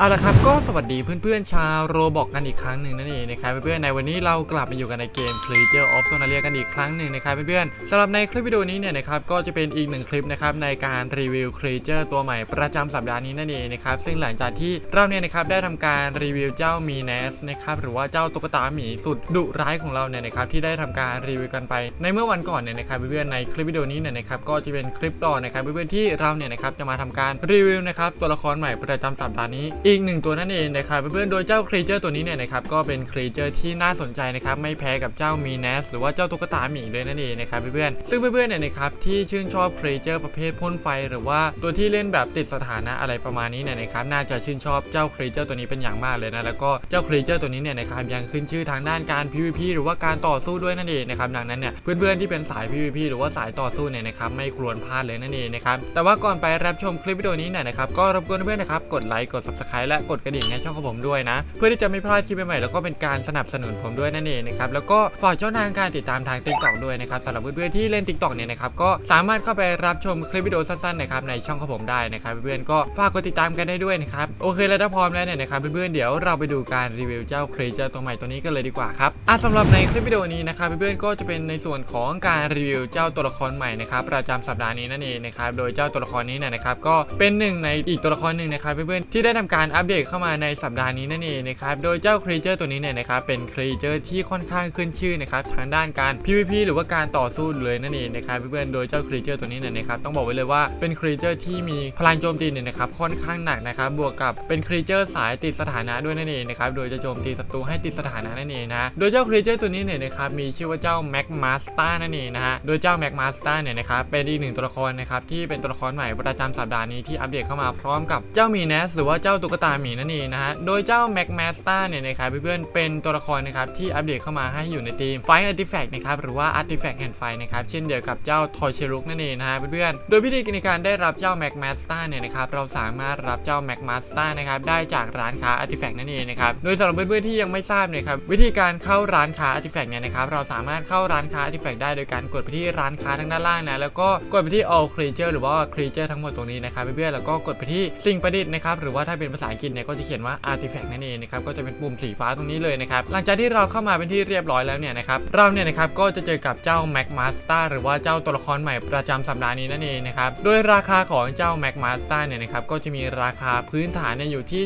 เอาละครับก็สวัสดีเพื่อนๆชาวโรบอกกันอีกครั้งหนึ่งนั่นเองนะครับเพื่อนๆในวันนี้เรากลับมาอยู่กันในเกม Creature of Sonaria กันอีกครั้งหนึ่งนะครับเพื่อนๆสำหรับในคลิปวิดีโอนี้เนี่ยนะครับก็จะเป็นอีกหนึ่งคลิปนะครับในการรีวิว Creature ตัวใหม่ประจำสัปดาห์นี้นั่นเองนะครับซึ่งหลังจากที่เราเนี่ยนะครับได้ทำการรีวิวเจ้ามีเนสนะครับหรือว่าเจ้าตุ๊กตาหมีสุดดุร้ายของเราเนี่ยนะครับที่ได้ทำการรีวิวกันไป ในเมื่อวันก่อนเนี่ยนะครับเพื่อนๆในคลิปวิดีโอนี้เนี่ยนะครับก็จะเป็นคลิปต่อนะครับเพื่อนๆที่เราเนี่ยนะครับจะมาทำการรีวิวนะครับตัวละครใหม่ประจำสัปดาห์นี้อีกหนึ่งตัวนั่นเองนะครับเพื่อนๆโดยเจ้าครีเจอร์ตัวนี้เนี่ยนะครับก็เป็นครีเจอร์ที่น่าสนใจนะครับไม่แพ้กับเจ้ามีเนสหรือว่าเจ้าตุ๊กตาหมีเลยนั่นเองนะครับเพื่อนๆซึ่งเพื่อนๆเนี่ยนะครับที่ชื่นชอบครีเจอร์ประเภทพ่นไฟ หรือว่าตัวที่เล่นแบบติดสถานะอะไรประมาณนี้เนี่ยนะครับน่าจะชื่นชอบเจ้าครีเจอร์ตัวนี้เป็นอย่างมากเลยนะแล้วก็เจ้าครีเจอร์ตัวนี้เนี่ยนะครับยังขึ้นชื่อทางด้านการ PVP หรือว่าการต่อสู้ด้วยนั่นเองนะครับดังนั้นเนี่ยเพื่อนๆที่เป็นสาย PVP หรือว่าสายต่อสู้เนี่ยนะครับไม่ควรพลาดเลยนั่นเองนะครับแต่ว่าก่อนไปรับชมคลิปวิดีโอนี้เนี่ยนะครับก็รบกวนเพื่อนๆนะครับกดไลค์กด subscribe และกดกระดิ่งให้ช่องของผมด้วยนะ เพื่อที่จะไม่พลาดคลิปใหม่ๆแล้วก็เป็นการสนับสนุนผมด้วยนั่นเองนะครับแล้วก็ฝากช่องทางการติดตามทาง TikTok ด้วยนะครับสำหรับเพื่อนๆที่เล่น TikTok เนี่ยนะครับก็สามารถเข้าไปรับชมคลิปวิดีโอสั้นๆนะครับในช่องของผมได้นะครับเพื่อนๆก็ฝากกดติดตามกันได้ด้วยนะครับโอเคแล้วถ้าพร้อมแล้วเนี่ยนะครับเพื่อนๆเดี๋ยวเราไปดูการรีวิวเจ้าครีเจอร์ตัวใหม่ตัวนี้กันเลยดีกว่าครับอะสำหรับในคลิปวิดีโอนี้นะครับเพื่อนๆก็จะเป็นในส่วนของการรีวิวเจ้าตัวละครใหม่นะครับประจำสัปดาห์นี้นั่นเองนะครับโดยเจ้าตัวละครนี้เนี่ยนะครับก็เป็นหนึ่งในอีกตัวละครหนึ่งนะครับเพื่อนๆที่ได้ทำการอัปเดตเข้ามาในสัปดาห์นี้นั่นเองนะครับ โดยเจ้าครีเจอร์ตัวนี้เนี่ยนะครับเป็นครีเจอร์ที่ค่อนข้างขึ้นชื่อนะครับทางด้านการ PVP หรือว่าการต่อสู้เลยนั่นเองนะครับเพื่อนๆโดยเจ้าครีเจอร์ตัวนี้เนี่ยนะครับต้องบอกไว้เลยว่าเป็นครีเจอร์ที่มีพลังโจมตีเนี่ยนะครับค่อนข้างหนักนะครับบวกกับเป็นครีเจอร์สายติดสถานะด้วยนั่นเองนะครับโดยจะโจมตีศัตรูให้ติดสถานะนั่นเองนะโดยเจ้าครีเจอร์ตัวนี้เนี่ยนะครับมีชื่อว่าเจ้าแม็กมาสตานั่นเองนะฮะโดยเจ้าแม็กมาสตาเนี่ยนะครับเป็นอีกหนึ่งตัวละครนะครับที่เป็นตัวละครใหม่ประจำสัปดาห์นี้ที่อัปเดตเข้ามาพร้อมกับเจ้ามีเนสหรือว่าเจ้าตุ๊กตาหมีนั่นเองนะฮะ โดยเจ้าแม็กมาสเตาเนี่ยนะครับเพื่อนๆเป็นตัวละครนะครับที่อัปเดตเข้ามาให้อยู่ในทีมไฟอาร์ติแฟกต์นะครับหรือว่าอาร์ติแฟกต์แห่งไฟนะครับเช่นเดียวกับเจ้าทอยเชรุกนั่นเองนะฮะเพื่อนๆโดยวิธีในการได้รับเจ้าแม็กมาสเตาเนี่ยนะครับเราสามารถรับเจ้าแม็กมาสเตานะครับได้จากร้านค้าอาร์ติแฟกต์นั่นเองนะครับโดยสำหรับเพื่อนๆที่ยังไม่ทราบเนี่ยครับวิธีการเข้าร้านค้าอาร์ติแฟกต์เนี่ยนะครับเราสามารถเข้าร้านค้าอาร์ติแฟกต์ได้โดยการกดไปที่ร้านค้าทางด้านล่างนะแล้วก็กดไปที่ all creature หรือว่า creature ทั้งหมดตรงนี้นะครับเพื่อนๆแล้วก็กดไปที่สิ่งประดิษฐ์นะครับหรือว่าถ้าเป็นภาษาอังกฤษเนี่ยก็จะเขียนว่า artifact นั่นเองนะครับก็จะเป็นปุ่มสีฟ้าตรงนี้เลยนะครับหลังจากที่เราเข้ามาเป็นที่เรียบร้อยแล้วเนี่ยนะครับเราเนี่ยนะครับก็จะเจอกับเจ้า Mac Master หรือว่าเจ้าตัวละครใหม่ประจำสัปดาห์นี้นั่นเองนะครับโดยราคาของเจ้า Mac Master เนี่ยนะครับก็จะมีราคาพื้นฐานเนี่ยอยู่ที่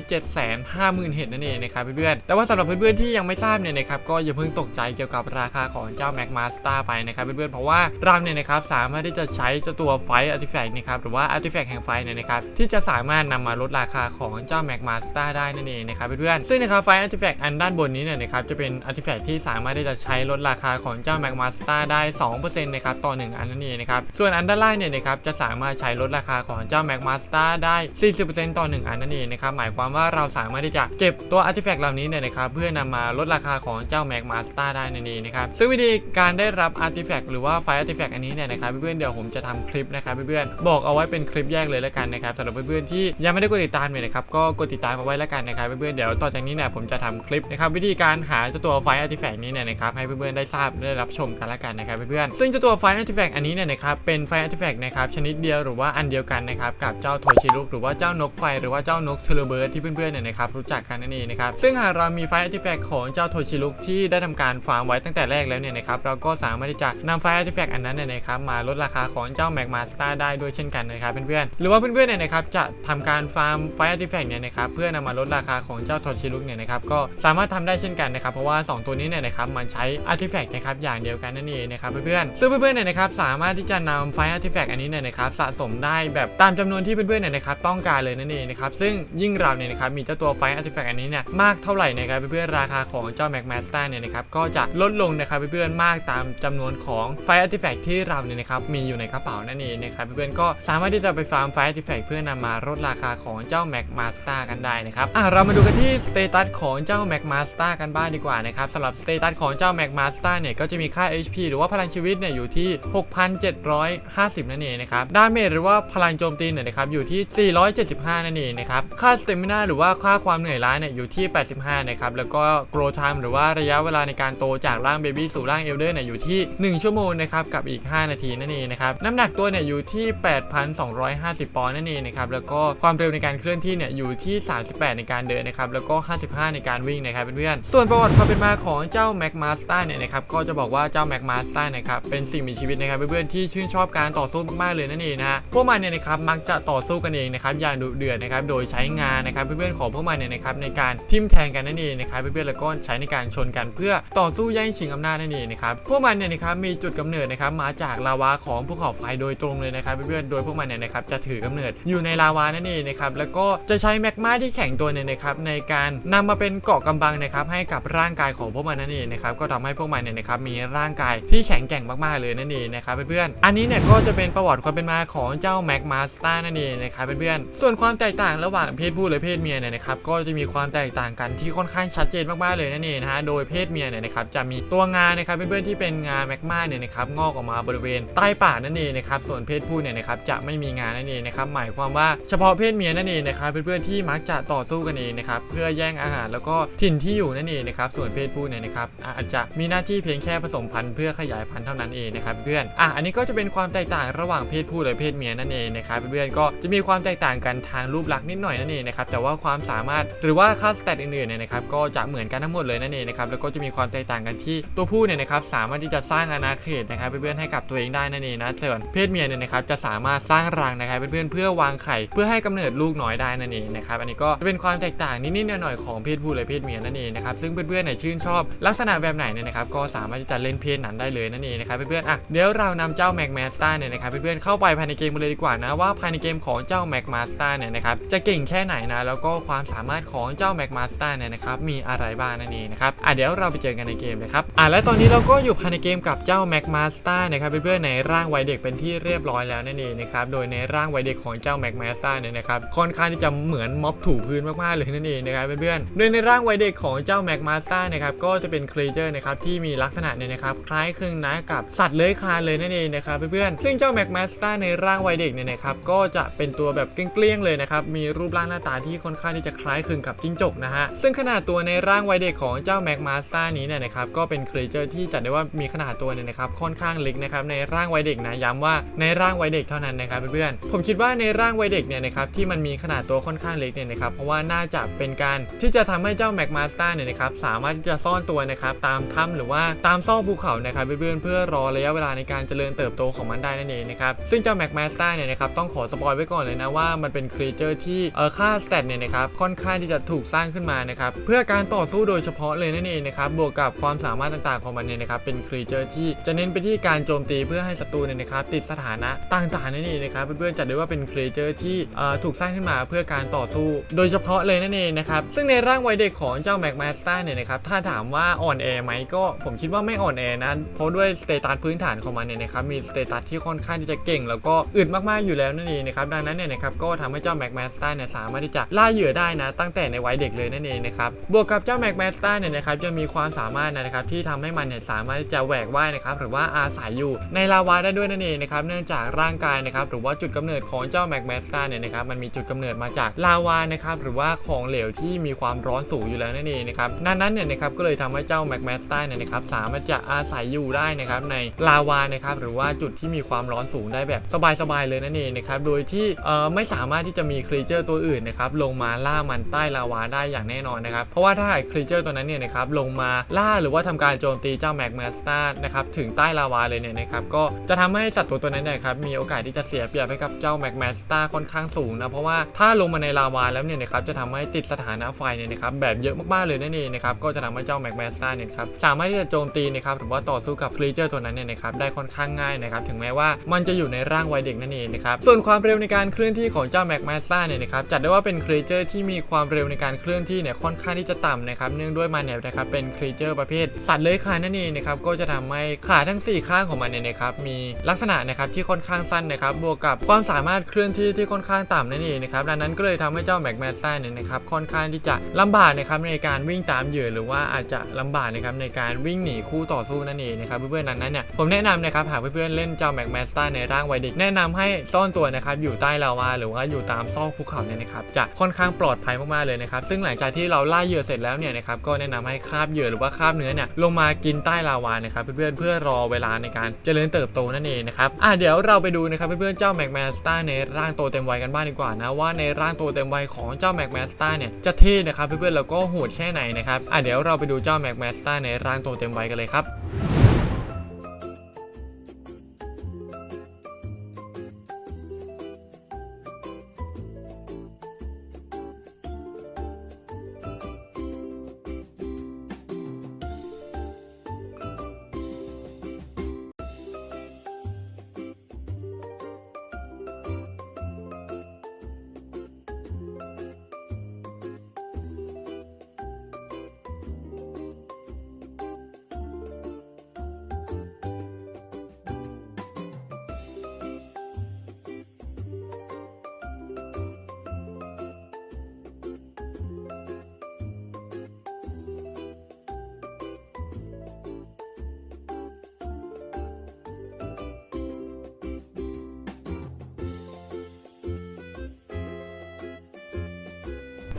750,000เห็ดนั่นเองนะครับเพื่อนๆแต่ว่าสำหรับเพื่อนๆที่ยังไม่ทราบเนี่ยนะครับก็อย่าเพิ่งตกใจเกี่ยวกับราคาของเจ้า Mac Master ไปนะครับเพื่อนๆเพราะว่าเราเนี่ยนะครับสามารถที่จะใช้เจ้าตัวไฟอาร์ติแฟกต์นะครับหรือว่าอาร์ติแฟกต์แห่งไฟเนี่ยนะครับที่จะสามารถนำมาลดราคาของเจ้า Mac Master ได้นั่นเองนะครับเพื่อนๆซึ่งนะครับไฟอาร์ติแฟกต์อันด้านบนนี้เนี่ยนะครับจะเป็นอาร์ติแฟกต์ที่สามารถที่จะใช้ลดราคาของเจ้า Mac Master ได้2%นะครับต่อ 1 อันนั่นเองนะครับส่วนอันด้านล่างเนี่ยนะครับจะสามารถใช้ลดราคาของเจ้า Mac Master ได้ 40%ต่อ 1 อันนั่นเองนะครับหมายความว่าเราสามารถที่จะเก็บตัวอาร์ติแฟกต์เหล่านี้เนี่ยนะครับเพื่อนำมาลดราคาของเจ้า Mac Master ได้นั่นเองนะครับซึ่งวิธีการได้รับอาร์ติแฟกต์หรือว่าไฟอาร์ติแฟกต์อันนี้เนี่ยนะครับเพื่อนๆเดี๋ยวผมจะทำคลิปนะครับเพื่อนๆบอกเอาไว้เป็นคลิปแยกเลยแล้วกันนะครับสำหรับเพื่อนๆที่ยังไม่ได้กดติดตามเนี่ยนะครับก็กดติดตามเอาไว้แล้วกันนะครับเพื่อนๆเดี๋ยวต่อจากนี้เนี่ยผมจะทำคลิปนะครับวิธีการหาเจ้าตัวไฟอาร์ติแฟกต์นี้เนี่ยนะครับให้เพื่อนๆได้ทราบได้รับชมกันแล้วกันนะครับเพื่อนๆซึ่งเจ้าตัวไฟอาร์ติแฟกต์อันนี้เนี่ยนะครับเป็นไฟอาร์ติแฟกต์นะครับชนิดเดียวหรือว่าอันเดียวกันนะครับกับเจ้าโทชิรุหรือว่าเจ้านกไฟหรือว่าเจ้านกเทเลเบิร์ดที่เพื่อนๆเนี่ยนะครับรู้จักกันนั่นเองนะครับซึ่งหากเรามีไฟอาร์ติแฟกต์ของเจ้าโทชิรุที่ได้ทำการฟาร์มไว้ตั้งแต่แรกแล้วเนี่ยนะครับเราก็สามารถที่จะนำไฟอาร์ติแฟกต์อันนั้นเนี่ยนะครับมาลดราคาของเจ้าแม็กมาสตาร์ได้ด้วยเช่นกันนะครับเพื่อนๆหรือว่าเพื่อนๆเนี่ยนะครับจะทำการฟาร์มไฟอาร์ติแฟกต์เนี่ยนะครับเพื่อนำมาลดราคาของเจ้าโทชิรุกเนี่ยนะครับก็สามารถทำได้เช่นกันนะครับเพราะว่า 2 ตัวนี้เนี่ยนะครับมันใช้อาร์ติแฟกต์นะครับอย่างเดียวกันนั่นเองนะครับเพื่อนๆซึ่งเพื่อนๆเนี่ยนะครับสามารถที่จะนำไฟอาร์ติแฟกต์อันนี้เนี่ยนะครับสะสมได้แบบตามจำนวนที่เพื่อนๆเนี่ยนะครับต้องการเลยนั่นเองนะครับซึ่งยิ่งเราเนี่ยนะครับมีเจ้าตัวไฟอาร์ติแฟกต์อันนี้เนี่ยมากเท่าไหร่นะครับเพื่อนๆราคาของเจ้าแม็กมาสเตอร์เนี่ยนะครับก็จะลดลงนะครับเพื่อนๆมากตามจำนวนของไฟอาร์ติแฟกต์ที่เราเนี่ยนะครับมีอยู่ในกระเป๋านั่นเองนะครับเพื่อนๆก็สามารถที่จะไปฟาร์มไฟอาร์ติแฟกต์เพื่อนำมาลดราคาของเจ้าแม็กมาสเตากันได้นะครับอะเรามาดูกันที่สเตตัสของเจ้าแม็กมาสตากันบ้างดีกว่านะครับสำหรับสเตตัสของเจ้าแม็กมาสตาเนี่ยก็จะมีค่า HP หรือว่าพลังชีวิตเนี่ยอยู่ที่ 6,750 นั่นเองนะครับดาเมจหรือว่าพลังโจมตีเนี่ยนะครับอยู่ที่ 475 นั่นเองนะครับค่าสเตมินาหรือว่าค่าความเหนื่อยล้าเนี่ยอยู่ที่ 85 นะครับแล้วก็โกรไทม์หรือว่าระยะเวลาในการโตจากร่างเบบี้สู่ร่างเอลเดอร์เนี่ยอยู่ที่ 1 ชั่วโมงนะครับกับอีก 5 นาทีนั่นเองนะครับน้ำหนักตัวเนี่ยอยู่ที่ 8,250 ปอนด์นั่นเองนะครับแล้วก็ความเร็วในการเคลื่อนที่เนี่ยอยู่ที่ 38 ในการเดินนะครับแล้วก็ 55 ในการวิ่งนะครับเพื่อนๆส่วนประวัติความเป็นมาของเจ้าแม็กมาสตาเนี่ยนะครับก็จะบอกว่าเจ้าแม็กมาสตานะครับเป็นสิ่งมีชีวิตนะครับเพื่อนๆที่ชื่นชอบการต่อสู้มากๆเลยนั่นเองนะฮะพวกมันเนี่ยนะครับมักจะต่อสู้กันเองนะครับอย่างดุเดือดนะครับโดยใช้งานนะครับเพื่อนๆของพวกมันเนี่ยนะครับในการทิมแทงกันนั่นเองนะครับเพื่อนๆแล้วก็ใช้ในการชนกันเพื่อต่อสู้แย่งชิงอำนาจนั่นเองนะครับพวกมันเนี่ยนะครับมีจุดกำเนิดนะครับมาจากลาวาของภูเขาไฟโดยตรงเลยนะครับเพื่อนๆโดยพวกมันเนี่ยนะครับจะถือกำเนิดอยู่ในลาวานั่นเองนะครับแล้วก็จะใช้แมกมาที่แข็งตัวเนี่ยนะครับในการนำมาเป็นเกาะกำบังนะครับให้กับร่างกายของพวกมันนั่นเองนะครับก็ทำให้พวกมันเนี่ยนะครับมีร่างกายที่แข็งแกร่งมากๆเลยนั่นเองนะครับเพื่อนๆอันนี้เนี่ยก็จะเป็นประวัติความเป็นมาของเจ้าแม็กมาสตานั่นเองนะครับเพื่อนๆส่วนความแตกต่างระหว่างเพศผู้และเพศเมียเนี่ยนะครับก็จะมีความแตกต่างกันที่ค่อนข้างชัดเจนมากๆเลยนั่นเองนะฮะโดยเพศเมียเนี่ยนะครับจะมีตัวงานะครับเพื่อนๆที่เป็นงาแมกมาเนี่ยนะครับงอกออกมาบริเวณใต้ปากนั่นเองนะครับส่วนเพศผู้เนี่ยนะครับจะไม่มีงานั่นเองนะครับหมายความว่าเฉพาะเพศเมียนั่นเองนะครับเพื่อนๆที่มักจะต่อสู้กันเองนะครับเพื่อแย่งอาหารแล้วก็ถิ่นที่อยู่นั่นเองนะครับส่วนเพศผู้เนี่ยนะครับอาจจะมีหน้าที่เพียงแค่ผสมพันธุ์เพื่อขยายพันธุ์เท่านั้นเองนะครับเพื่อนอะอันนี้ก็จะเป็นความแตกต่างระหว่างเพศผู้และเพศเมียนั่นเองนะครับเพื่อนก็จะมีความแตกต่างกันทางรูปลักษณ์นิดหน่อยนั่นเองนะครับแต่ว่าความสามารถหรือว่าค่าสเตตอื่นๆเนี่ยนะครับก็จะเหมือนกันทั้งหมดเลยนั่นเองนะครับแล้วก็จะมีความแตกต่างกันที่ตัวผู้เนี่ยนะครับสามารถที่จะสร้างอาณาเขตนะครับเพื่อนๆให้กับตัวเองได้นั่นเองนะส่วนเพศเมียเนี่ยนะครับจะสามารถสร้างรังนะครับเพื่อนๆเพื่อวางไข่เพื่อให้กำเนิดลูกน้อยได้นั่นเองนะครับอันนี้ก็จะเป็นความแตกต่างนิดๆหน่อยๆของเพศผู้และเพศเมียนั่นเองนะครับซึ่งเพื่อนๆเนี่ยชื่นชอบลักษณะแบบไหนเนี่ยนะครับก็สามารถที่จะเล่นเพศนั้นได้เลยนั่นเองนะครับเพื่อนๆอะเดี๋ยวเรานำเจ้าแม็กมาสตาเนี่ยนะครับเพื่อนๆเข้าไปภายในเกมเลยดีกว่านะว่าภายในเกมของเจ้าแม็กมาสตาเนี่ยนะครับจะเก่งแค่ไหนนะแล้วก็ความสามารถของเจ้าแม็กมาสตาเนี่ยนะครับมีอะไรบ้างนั่นเองนะครับอะเดี๋ยวเราไปเจอกันในเกมเลยครับอะและตอนนี้เราก็อยู่ภายในเกมกับเจ้าแม็กมาสตานะครับเพื่อนๆในร่างวัยเด็กเป็นที่เรียบร้อยแล้วนั่นเองนะครับโดยในร่างวัยเด็กของเจ้าแม็กมาสตาเนี่ยนะครับค่อนข้างที่จะเหมือนม็อบถูพื้นมากๆเลยนั่นเองนะครับเพื่อนๆโดยในร่างวัยเด็กของเจ้าแม็กมาสตานะครับก็จะเป็นครีเจอร์นะครับที่มีลักษณะเนี่ยนะครับคล้ายคลึงนะกับสัตว์เลื้อยคลานเลยนั่นเองนะครับเพื่อนๆซึ่งเจ้าแม็กมาสตาในร่างวัยเด็กเนี่ยนะครับก็จะเป็นตัวแบบเกลี้ยงๆเลยนะครับมีรูปร่างหน้าตาที่ค่อนข้างที่จะคล้ายคลึงกับจิ้งจกนะฮะซึ่งขนาดตัวในร่างวัยเด็กของเจ้าแม็กมาสตานี้เนี่ยนะครับก็เป็นครีเจอร์ที่จัดได้ว่ามีขนาดตัวเนี่ยนะครับค่อนข้างเล็กนะครับในร่างวัยเด็กนะย้ำว่าในร่างวัยเด็กเท่านั้นนะครับเพื่อนๆผมคิดว่าในร่างวัยเด็กเนี่ยนะครับที่มันมีขนาดตัวค่อนข้างเล็กเนี่ยนะครับเพราะว่าน่าจะเป็นการที่จะทำให้เจ้าแม็กมาสตาเนี่ยนะครับสามารถที่จะซ่อนตัวนะครับตามถ้ำหรือว่าตามซอกภูเขานะครับเพื่อนๆเพื่อรอระยะเวลาในการเจริญเติบโตของมันได้นั่นเองนะครับซึ่งเจ้าแม็กมาสตาเนี่ยนะครับต้องขอสปอยไว้ก่อนเลยนะว่ามันเป็นครีเจอร์ที่เออค่าสเตตเนี่ยนะครับค่อนข้างที่จะถูกสร้างขึ้นมานะครับเพื่อการต่อสู้โดยเฉพาะเลยนั่นเองนะครับบวกกับความสามารถต่างๆของมันเนี่ยนะครับเป็นครีเจอร์ที่จะเน้นไปที่การโจมตีเพื่อให้ศัตรูเนี่ยนะครับติดสถานะต่างๆนั่นเองนะครับเพื่อนๆจัดได้ว่าเป็นครีเจอร์ที่เอ่อถูกสร้างขึ้นมาเพื่อการต่อสู้ โดยเฉพาะเลยนั่นเองนะครับซึ่งในร่างวัยเด็กของเจ้าแม็กมาสเตาเนี่ยนะครับถ้าถามว่าอ่อนแอไหมก็ผมคิดว่าไม่อ่อนแอนะเพราะด้วยสเตตัสพื้นฐานของมันเนี่ยนะครับมีสเตตัสที่ค่อนข้างที่จะเก่ง แล้วก็อึดมากๆอยู่แล้วนั่นเองนะครับดังนั้นเนี่ยนะครับก็ทำให้เจ้าแม็กมาสเตาเนี่ยสามารถที่จะล่าเหยื่อได้นะ ตั้งแต่ในวัยเด็กเลยนั่นเองนะครับบวกกับเจ้าแม็กมาสเตาเนี่ยนะครับจะมีความสามารถนะครับที่ทำให้มันเนี่ยสามารถที่จะแหวกว่ายนะครับหรือว่าอาศัยอยู่ในลาวาได้ด้วยนั่นเองนะครับเนื่องจากร่างกายนะครับหรือว่าจุดกำเนิดของเจ้าแม็กมาสตาเนี่ยนะครับมันมีจุดกำเนิดมาจากลาวานะครับหรือว่าของเหลวที่มีความร้อนสูงอยู่แล้วนั่นเองนะครับนั้นนั้นเนี่ยนะครับก็เลยทำให้เจ้าแมกมาสตาเนี่ยนะครับสามารถจะอาศัยอยู่ได้นะครับในลาวานะครับหรือว่าจุดที่มีความร้อนสูงได้แบบสบายๆเลยนั่นเองนะครับโดยที่เอ่อไม่สามารถที่จะมีครีเจอร์ตัวอื่นนะครับลงมาล่ามันใต้ลาวาได้อย่างแน่นอนนะครับเพราะว่าถ้าหากครีเจอร์ตัวนั้นเนี่ยนะครับลงมาล่าหรือว่าทำการโจมตีเจ้าแมกมาสตนะครับถึงใต้ลาวาเลยเนี่ยนะครับก็จะทำให้สัตว์ตัวนั้นเนยครับมีโอกาสที่จะเสียเปรียบให้กับเจ้าแมกมาสตค่อนข้างสูงนะเพราะว่าถ้าลงมาในลาวาแล้วเนี่ยนะครับจะทำให้ติดสถานะไฟเนี่ยนะครับแบบเยอะมากๆเลยนั่นเองนะครับก็จะทำให้เจ้าแม็กมาสตาเนี่ยครับสามารถที่จะโจมตีนะครับหรือว่าต่อสู้กับครีเจอร์ตัวนั้นเนี่ยนะครับได้ค่อนข้างง่ายนะครับถึงแม้ว่ามันจะอยู่ในร่างวัยเด็กนั่นเองนะครับส่วนความเร็วในการเคลื่อนที่ของเจ้าแม็กมาสตาเนี่ยนะครับจัดได้ว่าเป็นครีเจอร์ที่มีความเร็วในการเคลื่อนที่เนี่ยค่อนข้างที่จะต่ำนะครับเนื่องด้วยมันเนี่ยนะครับเป็นครีเจอร์ประเภท สัตว์เลื้อยคลานนั่นเองนะครับก็จะทำให้ขาทั้ง 4 ข้างของมันเนี่ยนะครับมีลักษณะนะครับที่ค่อนข้างสั้นนะครับบวกกับความสามารถเคลื่อนที่ที่ค่อนข้างต่ำนั่นเองนะครับดังนั้นก็เลยทำให้ใเจ้าแม็กแมสซ่าเนี่ยนะครับค่อนข้างที่จะลำบากนะครับในการวิ่งตามเหยื่อหรือว่าอาจจะลำบากนะครับในการวิ่งหนีคู่ต่อสู้นั่นเองนะครับเพื่อนๆนั้นนั้นเนี่ยผมแนะนำนะครับหากเพื่อนๆเล่นเจ้าแม็กแมสซ่าในร่างวัยเด็กแนะนำให้ซ่อนตัวนะครับอยู่ใต้ลาวาหรือว่าอยู่ตามซอกภูเขาเนี่ยนะครับจะค่อนข้างปลอดภัยมากๆเลยนะครับซึ่งหลังจากที่เราล่าเหยื่อเสร็จแล้วเนี่ยนะครับก็แนะนำให้คาบเหยื่อหรือว่าคาบเนื้อเนี่ยลงมากินใต้ลาวานะครับเพื่อนๆเพื่อรอเวลาในการเจริญเติบโตนั่นเองนะครับอะเดี๋ยวเราไปดูนะครับเพื่อนๆเจ้าแม็กแมสต้าในร่างโตเต็มวัยกันบ้างดีกว่านะว่าในร่างโตเต็มวัยของเจ้าแม็กแมสตาเนี่ยจะเท่นะครับเพื่อนๆแล้วก็โหดแค่ไหนนะครับอะเดี๋ยวเราไปดูเจ้าแม็กแมสตาในร่างโตเต็มวัยกันเลยครับ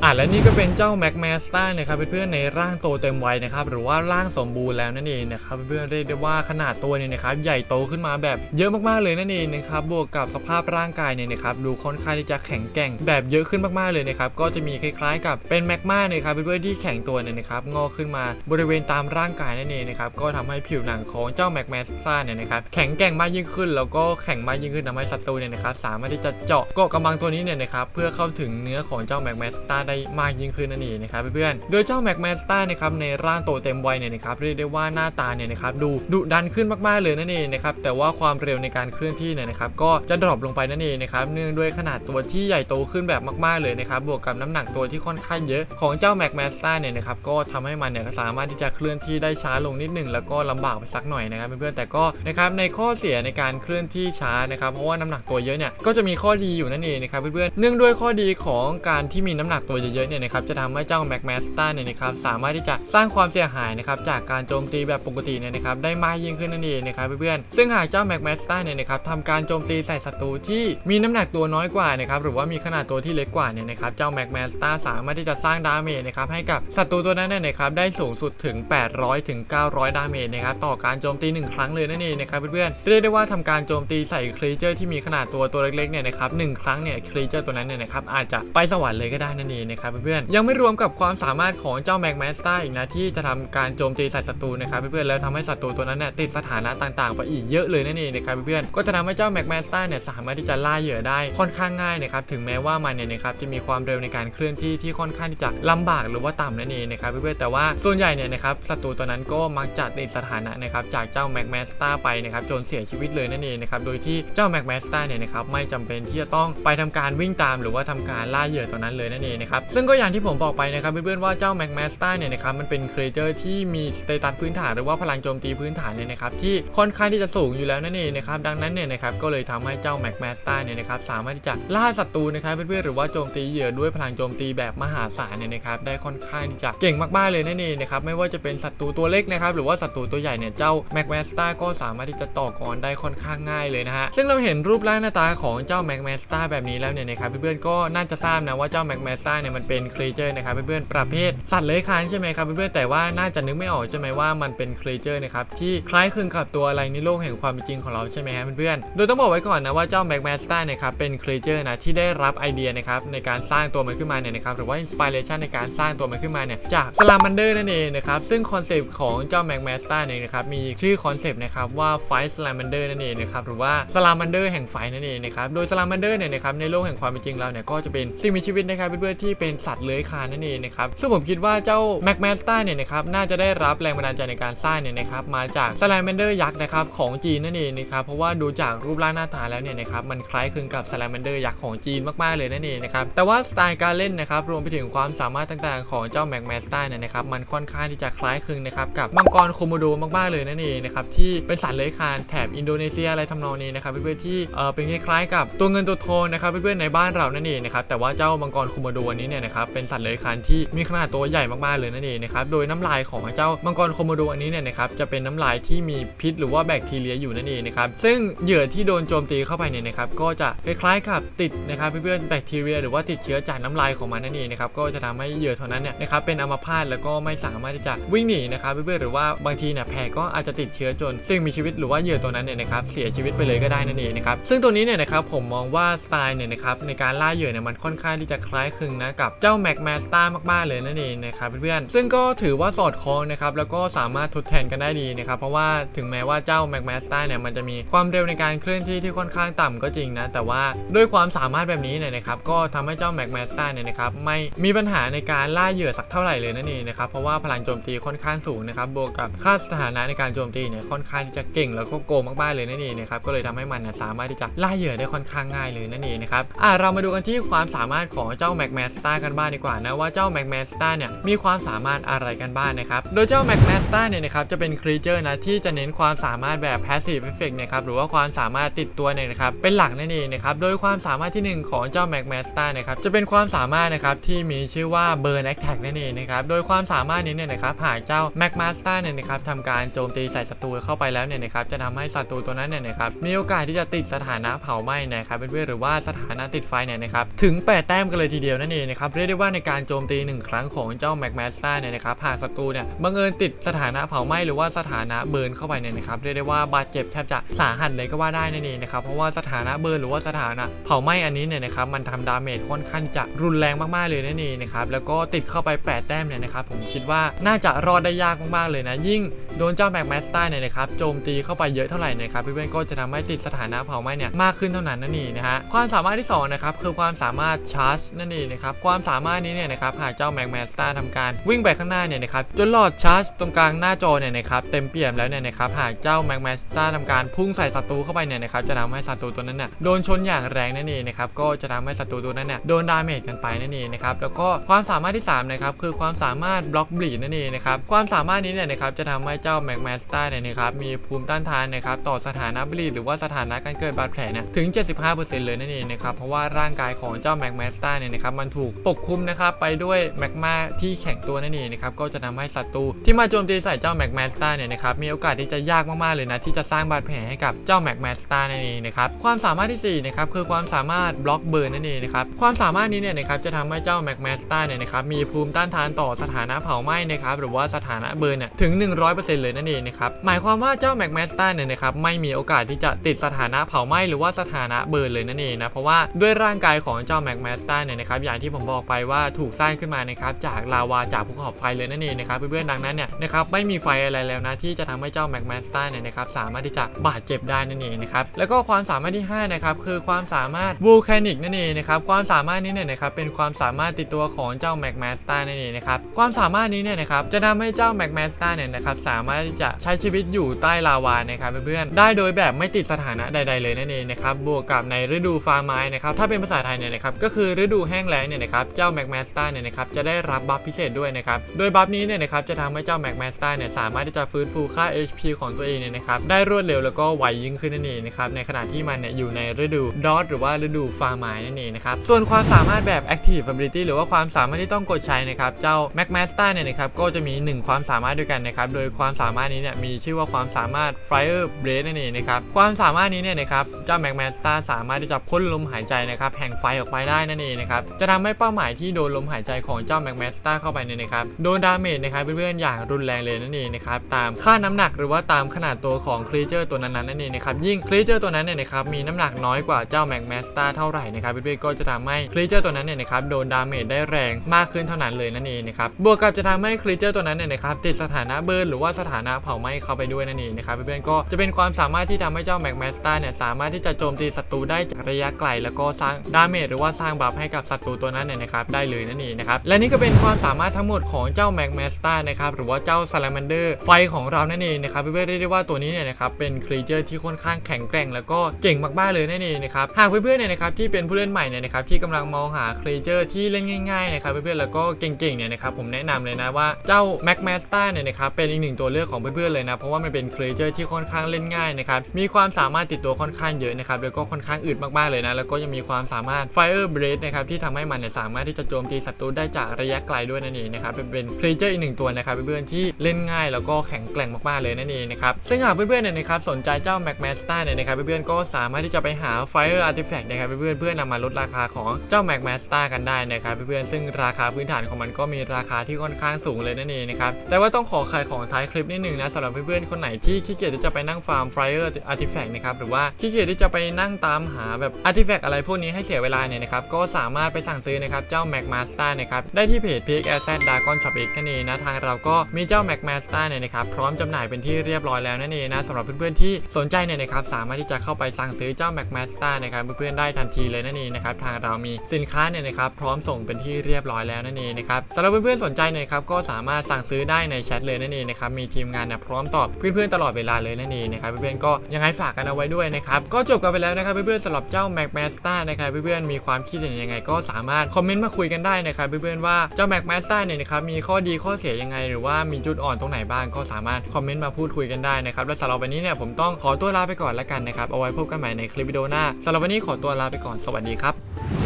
อะและนี่ก็เป็นเจ้าแม็กแมสต้านะครับเพื่อนๆในร่างโตเต็มวัยนะครับหรือว่าร่างสมบูรณ์แล้วนั่นเองนะครับเพื่อนๆเรียกได้ว่าขนาดตัวเนี่ยนะครับใหญ่โตขึ้นมาแบบเยอะมากๆเลยนั่นเองนะครับบวกกับสภาพร่างกายเนี่ยนะครับดูค่อนข้างที่จะแข็งแกร่งแบบเยอะขึ้นมากๆเลยนะครับก็จะมีคล้ายๆ กับเป็นแมกมาเนี่ยครับเพื่อนๆที่แข็งตัวเนี่ยนะครับงอกขึ้นมาบริเวณตามร่างกายนั่นเองนะครับก็ทำให้ผิวหนังของเจ้าแม็กแมสต้าเนี่ยนะครับแข็งแกร่งมากยิ่งขึ้น แล้วก็แข็งมากยิ่งขึ้นทำให้ศัตรูเนี่ยนะครับสามารถที่จะเจาะเกาะกำบังตัวนี้เนี่ยนะครับเพื่อเข้าถึงเนื้อของเจ้าแม็กแมสต้าได้มากยิ่งขึ้นนั่นเองนะครับเพื่อนๆโดยเจ้าแม็กแมสต้านะครับในร่างโตเต็มวัยเนี่ยนะครับเรียกได้ว่าหน้าตาเนี่ยนะครับดูดุดันขึ้นมากๆเลยนั่นเองนะครับแต่ว่าความเร็วในการเคลื่อนที่เนี่ยนะครับก็จะดรอปลงไปนั่นเองนะครับเนื่องด้วยขนาดตัวที่ใหญ่โตขึ้นแบบมากๆเลยนะครับบวกกับน้ำหนักตัวที่ค่อนข้างเยอะของเจ้าแม็กแมสต้าเนี่ยนะครับก็ทำให้มันเนี่ยสามารถที่จะเคลื่อนที่ได้ช้าลงนิดหนึ่งแล้วก็ลำบากไปสักหน่อยนะครับเพื่อนๆแต่ก็นะครับในข้อเสียในการเคลื่อนที่ช้านะครับเพราะว่าน้ำหนักตัวเยอะเนี่ยก็จะมีข้อดีอยู่นั่นเองนะครับเพื่อนๆเนื่องด้วยข้อดีของการที่มีน้ำหนักตัวเยอะๆเนี่ยนะครับจะทำให้เจ้าแม็กแมสต้าเนี่ยนะครับสามารถที่จะสร้างความเสียหายนะครับจากการโจมตีแบบปกติเนี่ยนะครับได้มากยิ่งขึ้นนั่นเองนะครับเพื่อนๆซึ่งหากเจ้าแม็กแมสต้าเนี่ยนะครับทำการโจมตีใส่ศัตรูที่มีน้ำหนักตัวน้อยกว่านะครับหรือว่ามีขนาดตัวที่เล็กกว่าเนี่ยนะครับเจ้าแม็กแมสต้าสามารถที่จะสร้างดาเมจนะครับให้กับศัตรูตัวนั้นเนี่ยนะครับได้สูงสุดถึง 800ถึง900 ดาเมจนะครับต่อการโจมตี 1 ครั้งเลยนั่นเองนะครับเพื่อนๆเรียกได้ว่าทำการโจมตีใส่ครีเจอร์ที่มีขนาดตัวตัวเล็กๆเนี่ยนะครับหนึ่งครั้งเนี่ยครีเจอร์ตัวนั้นเนี่ยนะครับอาจจะไปสวรรค์เลยก็ได้นั่นเองนะครับเพื่อนๆยังไม่รวมกับความสามารถของเจ้าแม็กแมสต้าอีกนะที่จะทำการโจมตีใส่ศัตรูนะครับเพื่อนๆแล้วทำให้ศัตรูตัวนั้นเนี่ยติดสถานะต่างๆ ไปอีกเยอะเลยนั่นเองนะครับเพื่อนๆก็จะทำให้เจ้าแม็กแมสต้าเนี่ยสามารถที่จะล่าเหยื่อได้ค่อนข้างง่ายนะครับถึงแม้ว่ามันเนี่ยนะครับจะมีความเร็วในการเคลื่อนที่ที่ค่อนข้างที่จะลำบากหรือว่าต่ำนั่นเองนะครับเพื่อนๆแต่ว่าส่วนใหญ่เนี่ยนะครับศัตรูตัวนั้นก็มักจะติดสถานะนะครับจากเจ้าแม็กแมสต้าไปนะครับจนเสียชีวิตเลยนั่นเองนะครับโดยที่เจ้าแม็กแมสต้าเนี่ยนะครับไม่จำเป็นที่จะต้องไปทำการวิ่งตาม หรือว่าทำการล่าเหยื่อตัวนั้นเลยนั่นเองนะครับซึ่งก็อย่างที่ผมบอกไปนะครับเพื่อนๆว่าเจ้าแม็กแมสต้าเนี่ยนะครับมันเป็นครีเจอร์ที่มีสเตตัสพื้นฐานหรือว่าพลังโจมตีพื้นฐานเนี่ยนะครับที่ค่อนข้างที่จะสูงอยู่แล้วนั่นเองนะครับดังนั้นเนี่ยนะครับก็เลยทำให้เจ้าแม็กแมสต้าเนี่ยนะครับสามารถที่จะล่าศัตรูนะครับเพื่อนๆหรือว่าโจมตีเหยื่อด้วยพลังโจมตีแบบมหาศาลเนี่ยนะครับได้ค่อนข้างที่จะเก่งมากๆเลยนั่นเองนะครับไม่ว่าจะเป็นศัตรูตัวเล็กนะครับหรือว่าศัตรูตัวใหญ่เนี่ยเจ้าแม็กแมสต้าก็สามารถที่จะต่อกรได้ค่อนข้างง่ายเลยนะฮะซึ่งเราเห็นรูปร่างหน้าตาของเจ้าแม็กแมสต้าแบบนี้แล้วเนี่ยนะครับเพื่อนๆก็น่าจะทราบนะว่าเจ้าแม็กแมสต้าเนี่ยมันเป็นครีเจอร์นะครับเพื่อนๆประเภทสัตว์เลื้อยคลานใช่ไหมครับเพื่อนๆแต่ว่าน่าจะนึกไม่ออกใช่ไหมว่ามันเป็นครีเจอร์นะครับที่คล้ายคลึงกับตัวอะไรในโลกแห่งความเป็นจริงของเราใช่ไหมฮะเพื่อนๆโดยต้องบอกไว้ก่อนนะว่าเจ้าแม็กแมสต้าเนี่ยครับเป็นครีเจอร์นะที่ได้รับไอเดียนะครับในการสร้างตัวมันขึ้นมาเนี่ยนะครับหรือว่าอินสปิเรชันในการสร้างตัวมันขึ้นมาเนี่ยจากสลามันเดอร์นั่นเองนะครับซึ่งคอนเซปต์ของเจ้าแม็กแมสต้าเนี่ยนะครับมีชื่อคอนเซปต์นะครับว่าไฟสลามันเดอร์นั่นเองนะครับหรือว่าสลามันเดอร์แห่งไฟนั่นเองนะครับโดยสลามันเดอร์เนี่ยนะครับในโลกแห่งความเป็นจริงเราเนี่ยก็จะเป็นสิ่งมีชีวิตนะครับเพื่อนๆที่เป็นสัตว์เลื้อยคลานนั่นเองนะครับซึ่งผมคิดว่าเจ้าแม็กแมสตาเนี่ยนะครับน่าจะได้รับแรงบันดาลใจในการสร้างเนี่ยนะครับมาจากสไลแมนเดอร์ยักษ์นะครับของจีนนั่นเองนะครับเพราะว่าดูจากรูปร่างหน้าตาแล้วเนี่ยนะครับมันคล้ายคลึงกับสไลแมนเดอร์ยักษ์ของจีนมากๆเลยนั่นเองนะครับแต่ว่าสไตล์การเล่นนะครับรวมไปถึงความสามารถต่างๆ ของเจ้าแม็กแมสตาเนี่ยนะครับมันค่อนข้างที่จะคล้ายคลึงนะครับกับมังกรโคโมโดมากๆเลยนั่นเองนะครับที่เป็นสัตว์เลื้อยคลานแถบอินโดนีเซียอะไรทำนองนี้นะครับเพื่อนๆที่เออเป็นคล้ายๆกับตัวเงินตัวทองนะครับเพื่อนๆในบ้านเรานั่นเองนะครับแต่ว่าเจ้ามังกรโคโมโดนนี้เนี่ยนะครับเป็นสัตว์เลื้อยคลานที่มีขนาดตัวใหญ่มากๆเลยนั่นเองนะครับโดยน้ำลายของเจ้ามังกรโคโมโดอันนี้เนี่ยนะครับจะเป็นน้ำลายที่มีพิษหรือว่าแบคทีเรียอยู่นั่นเองนะครับซึ่งเหยื่อที่โดนโจมตีเข้าไปเนี่ยนะครับก็จะคล้ายๆกับติดนะครับเพื่อนๆแบคทีเรีย หรือว่าติดเชื้อจากน้ำลายของมันนั่นเองนะครับก็จะทำให้เหยื่อเท่านั้นเนี่ยนะครับเป็นอัมพาตแล้วก็ไม่สามารถที่จะวิ่งหนีนะครับเพื่อนๆหรือว่าบางทีเนี่ยแผลก็อาจจะติดเชื้อจน ซึ่งมีชีวิตหรือว่าเหยื่อตัวนั้นเนี่ยนะครับเสียชีวิตไปเลยก็ได้นั่นเองนะครับซึ่งตัวนี้เนี่ยนะครับผมมองว่าสไตล์เนี่ยนะครับในการล่าเหยื่อเนี่ยมันค่อนข้างที่จะคล้ายคลึงนะกับเจ้าแม็กแมสตามากๆเลยนั่นเองนะครับเพื่อนๆซึ่งก็ถือว่าสอดคล้องนะครับแล้วก็สามารถทดแทนกันได้ดีนะครับเพราะว่าถึงแม้ว่าเจ้าแม็กแมสตาเนี่ยมันจะมีความเร็วในการเคลื่อนที่ที่ค่อนข้างต่ำก็จริงนะแต่ว่าด้วยความสามารถแบบนี้เนี่ยนะครับก็ทำให้เจ้าแม็กแมสตาเนี่ยนะครับไม่มีปัญหาในการล่าเหยื่อสักเท่าไหร่เลยนั่นเองนะครับเพราะว่าพลังโจมตีค่อนข้างสูงนะครับบวกกับค่าสถานะในการโจมตีเนี่ยค่อนข้างที่จะเก่งแล้วก็โกงมากๆเลยนั่นเองนะครับก็เลยทำให้มันเนี่ยสามารถที่จะล่าเหยื่อได้ค่อนข้างง่ายเลยนั่นเองนะครับอะเรามาดูกันที่ความสามารถของเจ้าแม็กแมสตากันบ้างดีกว่านะว่าเจ้าแม็กแมสตาเนี่ยมีความสามารถอะไรกันบ้างนะครับโดยเจ้าแม็กแมสตาเนี่ยนะครับจะเป็นครีเจอร์นะที่จะเน้นความสามารถแบบ passive effect นะครับหรือว่าความสามารถติดตัวเนี่ยนะครับเป็นหลักนั่นเองนะครับโดยความสามารถทีหนึ่1 ของเจ้าแม็กแมสตานะครับจะเป็นความสามารถนะครับที่มีชื่อว่า Burn Attack นั่นเองนะครับโดยความสามารถนี้เนี่ยนะครับหากเจ้าแม็กมาสตาเนี่ยนะครับทำการโจมตีใส่ศัตรูเข้าไปแล้วเนี่ยนะครับจะทำให้ศัตรูตัวนั้นเนี่ยนะครับมีโอกาสที่จะติดสถานะเผาไหม้นะครับเพื่อนๆหรือว่าสถานะติดไฟเนี่ยนะครับถึง 8 แต้มกันเลยทีเดียวนั่นเองนะครับเรียกได้ว่าในการโจมตี 1 ครั้งของเจ้าแม็กมาสตาเนี่ยนะครับหากศัตรูเนี่ยบังเอิญติดสถานะเผาไหม้หรือว่าสถานะเบิร์นเข้าไปเนี่ยนะครับเรียกได้ว่าบาดเจ็บแทบจะสาหัสเลยก็ว่าได้นั่นเองนะครับเพราะว่าสถานะเบิร์นหรือว่าสถานะเผาไหม้อันนี้เนี่ยนะครับมันทำดาเมจค่อนข้างจะรุนแรงมากๆเลยนั่นเองนะครับแล้วก็ติดเข้าไป 8 แต้มเนี่ยนะครับผมคิดว่าน่าจะรอดได้ยากมากๆเลยนะยิ่งโดนเจ้าแม็กมาสตาเนี่ยนะครับโจมตีเข้าไปเยอะเท่าไหร่นะครับเพื่อนๆก็จะทำให้ติดสถานะเผาไหม้เนี่ยมากขึ้นเท่านั้นนั่นเองนะฮะความสามารถที่สองนะครับคือความสามารถชาร์จนั่นเองนะครับความสามารถนี้เนี่ยนะครับหากเจ้าแม็กมสตาทำการวิ่งไปข้างหน้าเนี่ยนะครับจนหลอดชาร์จตรงกลางหน้าจอเนี่ยนะครับเต็มเปี่ยมแล้วเนี่ยนะครับหากเจ้าแม็กมสตาทำการพุ่งใส่ศัตรูเข้าไปเนี่ยนะครับจะทำให้ศัตรูตัวนั้นเนี่ยโดนชนอย่างแรงนั่นเองนะครับก็จะทำให้ศัตรูตัวนั้นเนี่ยโดนดาเมจกันไปนั่นเองนะครับแล้วก็ความสามารถที่3นะครับคือความสามารถบล็อกบลีดนั่นเองนะครับความสามารถนี้เนี่ยนะครับจะทำให้เจ้าแม็กมสตาเนี่ยนะครับมีภูมิต้านทานนะครับต่อสถานะบลีดหรือว่าสถานะการเกิดบาดแผลเนี่ยถึง 75%เลยนั่นเองนะครับเพราะว่าร่างกายของเจ้าแม็กมสตาเนี่ยนะครับมันถูกปกคลุมนะครับไปด้วยแมกมาที่แข็งตัวนั่นเองนะครับก็จะทำให้ศัตรูที่มาโจมตีใส่เจ้าแมกมาสตาเนี่ยนะครับมีโอกาสที่จะยากมากๆเลยนะที่จะสร้างบาดแผลให้กับเจ้าแมกมาสตานั่นเองนะครับความสามารถที่สี่นะครับคือความสามารถบล็อกเบิร์นนั่นเองนะครับความสามารถนี้เนี่ยนะครับจะทำให้เจ้าแมกมาสตาเนี่ยนะครับมีภูมิต้านทานต่อสถานะเผาไหม้นะครับหรือว่าสถานะเบิร์นเนี่ยถึง 100%เลยนั่นเองนะครับหมายความว่าเจ้าแมกมาสตาเนี่ยนะครับไม่มีโอกาสที่จะติดสถานะเผาไหม้หรือว่าสถานะเบิร์นเลยนั่นเองนะเพราะว่าด้วยร่างกายของเจ้าแมกมาสตาเนี่ยนะครับอย่างที่ผมบอกไปว่าถูกสร้างขึ้นมานะครับจากลาวาจากภูเขาไฟเลยนั่นเองนะครับเพื่อนๆดังนั้นเนี่ยนะครับไม่มีไฟอะไรแล้วนะที่จะทำให้เจ้าแม็กมาสตาเนี่ยนะครับสามารถที่จะบาดเจ็บได้นั่นเองนะครับแล้วก็ความสามารถที่5นะครับคือความสามารถวูแคนิกนั่นเองนะครับความสามารถนี้เนี่ยนะครับเป็นความสามารถติดตัวของเจ้าแม็กมาสตานั่นเองนะครับความสามารถนี้เนี่ยนะครับจะทำให้เจ้าแม็กมาสตาเนี่ยนะครับสามารถที่จะใช้ชีวิตอยู่ใต้ลาวานะครับเพื่อนๆได้โดยแบบไม่ติดสถานะใด ๆ เลยนั่นเองนะครับบวกกับในฤดูฟ้าไม้นะครับถ้าเป็นภาษาไทยเนี่ยนะครับก็คือฤดูแห้งแล้งเนี่ยนะครับเจ้าแม็กมสตาเนี่ยนะครับจะได้รับบัฟพิเศษด้วยนะครับโดยบัฟนี้เนี่ยนะครับจะทำให้เจ้าแม็กมสตาเนี่ยสามารถที่จะฟื้นฟูค่า HP ของตัวเองเนี่ยนะครับได้รวดเร็วแล้วก็ไวยิ่งขึ้นนั่นเองนะครับในขณะที่มันเนี่ยอยู่ในฤดูดอทหรือว่าฤดูฟ้าไม้นั่นเองนะครับส่วนความสามารถแบบ Active Ability หรือว่าความสามารถที่ต้องกดใช้นะครับเจ้า Mac Master เนี่ยนะครับก็จะมี 1 ความสามารถด้วยกันนะครับโดยความสามารถนี้เนี่ยมีชื่อว่าความสามารถ Fire Blade นั่นเองนะครับความสามารถนี้เนี่ยนะครับเจ้า Mac Master สามารถที่จะพ่นลมหายใจนะครับแห่งไฟออกไปได้นั่นเองนะครับจะทำให้เป้าหมายที่โดนลมหายใจของเจ้า Mac Master เข้าไปเนี่ยนะครับโดนดาเมจนะครับเพื่อนๆอย่างรุนแรงเลยนั่นเองนะครับตามค่าน้ำหนักหรือว่าตามขนาดตัวของครีเจอร์ตัวนั้นๆนั่นเองนะครับยิ่งครีเจอร์ตัวนั้นเนี่ยนะครับมีน้ำหนักน้อยกว่าเจ้า Mac Master เท่าไหร่นะครับเพื่อนๆก็จะทำให้ครีเจอร์ตัวนั้นเนี่ยนะครับโดนดาเมจได้แรงมากขึ้นเท่านั้นเลยนั่นเองนะครับบวกกับจะทำให้ครีเจอร์ตัวนั้นเนี่ยนะครับติดสถานะเบิร์นหรือว่าสถานะเผาไหม้เข้าไปด้วยนั่นเองนะครับเพื่อนๆก็จะเป็นความสามารถที่ทำให้เจ้า Mac Master เนี่ยสามารถที่จะโจมตีศัตรูได้จากระยะไกล แล้วก็สร้างดาเมจหรือว่าสร้างบัฟให้กับศัตรูตัวนั้นเนี่ยนะครับได้เลยนั่นเองนะครับและนี่ก็เป็นความสามารถทั้งหมดของเจ้าแม็กแมสตานะครับหรือว่าเจ้าซาลามันเดอร์ไฟของเรานั่นเองนะครับเพื่อนๆเรียกได้ว่าตัวนี้เนี่ยนะครับเป็นครีเจอร์ที่ค่อนข้างแข็งแกร่ง แล้วก็เก่งมากๆเลยนั่นเองนะครับหากเพื่อนๆเนี่ยนะครับที่เป็นผู้เล่นใหม่เนี่ยนะครับที่กำลังมองหาครีเจอร์ที่เล่นง่ายๆนะครับเพื่อนๆแล้วก็เก่งๆเนี่ยนะครับผมแนะนำเลยนะว่าเจ้าแม็กแมสตาเนี่ยนะครับเป็นอีกหนึ่งตัวเลือกของเพื่อนๆเลยนะเพราะว่ามันเป็นครีเจอร์ที่ค่อนข้างเล่นง่ายนะครับมีความสามารถติดตัวค่อนข้างเยอะนะครับแล้วก็ค่อนข้างอึดมากๆเลยนะแล้วก็ยังมีความสามารถ Fire Blade นะครับที่ทำให้มันเนี่ยสามารถที่จะโจมตีศัตรูได้จากระยะไกลด้วยนั่นเองนะครับเป็นเป็นครีเจอร์อีกหนึ่งตัวนะครับเพื่อนๆที่เล่นง่ายแล้วก็แข็งแกร่งมากๆเลยนั่นเองนะครับซึ่งหากเพื่อนๆเนี่ยนะครับสนใจเจ้า Mac Master เนี่ยนะครับเพื่อนๆก็สามารถที่จะไปหา Fire Artifact นะครับเพื่อนๆเพื่อนำมาลดราคาของเจ้า Mac Master กันได้นะครับเพื่อนๆซึ่งราคาพื้นฐานของมันก็มีราคาที่ค่อนข้างสูงเลยนั่นเองนะครับแต่ว่าต้องขอขายของท้ายคลิปนิดนึงนะสำหรับเพื่อนๆคนไหนที่ขี้เกียจที่จะไปนั่งฟาร์ม Fire Artifact นะครับหรือว่าขี้เกียจที่จะไปนั่งตามหาแบบ Artifact อะไรพวกนี้ให้เสียเวลาเนี่ยนะครับก็สามารถไปสั่งซื้อนะครับเจ้า Mac Master นะครับได้ที่เพจ Peak a s s e t Dragon Shop X นั่นเองนะทางเราก็มีเจ้า Mac Master เนี่ยนะครับพร้อมจำหน่ายเป็นที่เรียบร้อยแล้วนั่นเองนะสำหรับเพื่อนๆที่สนใจเนี่ยนะครับสามารถที่จะเข้าไปสั่งซื้อเจ้า Mac Master นะครับเพื่อนๆได้ทันทีเลยนั่นเองนะครับทางเรามีสินค้าเนี่ยนะครับพร้อมส่งเป็นที่เรียบร้อยแล้วนั่นเองนะครับสำหรับเพื่อนๆสนใจเนี่ยครับก็สามารถสั่งซื้อได้ในแชทเลยนั่นเองนะครับมีทีมงานเนี่ยพร้อมตอบเพื่อนๆตลอดเวลาเลยนั่นเองนะครับเพื่อนๆก็ยังไงฝากกันเอาไว้ด้วยนะครับก็จบกันไปแล้วนะครับเพื่อนๆสำหรับเจ้า Mac Master นะครับเพื่อนๆมีความคิดเห็นยังไงก็สามารถคอมเมนต์มาคุยกันได้นะครับเพื่อนๆว่าเจ้า Mac Master เนี่ยนะครับมีข้อดีข้อเสียยังไง หรือว่ามีจุดอ่อนตรงไหนบ้างก็สามารถคอมเมนต์มาพูดคุยกันได้นะครับและสำหรับวันนี้เนี่ยผมต้องขอตัวลาไปก่อนแล้วกันนะครับเอาไว้พบกันใหม่ในคลิปวิดีโอหน้าสำหรับวันนี้ขอตัวลาไปก่อนสวัสดีครับ